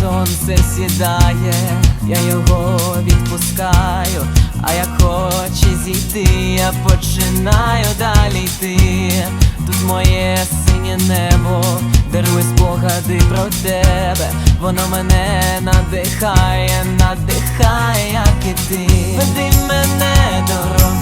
сонце сідає, я його відпускаю, а як хоче зійти, я починаю далі йти. Тут моє синє небо, дарує спогади про тебе, воно мене надихає, надихає, як і ти. Веди мене дорога.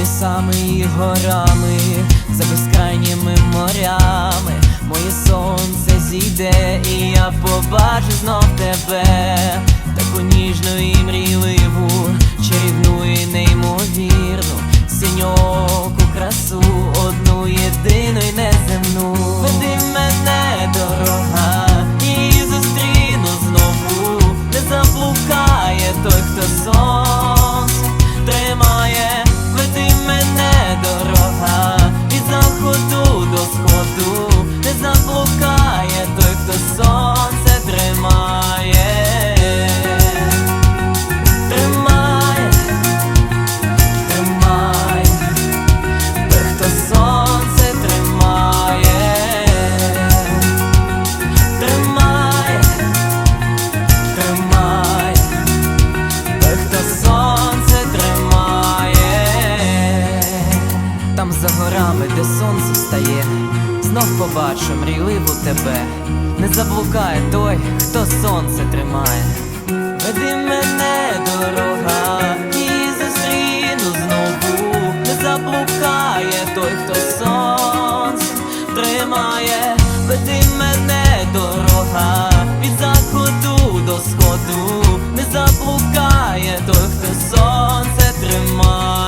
Лісами і горами, за безкрайніми морями, моє сонце зійде, і я побачу знов тебе, таку ніжну і мрійливу, чарівну і неймовірну, синьоку встає, знов побачу мрійливу тебе, не заблукає той, хто сонце тримає. Веди мене, дорога, і зустріну знову, не заблукає той, хто сонце тримає, веди мене, дорога, від заходу до сходу, не заблукає той, хто сонце тримає.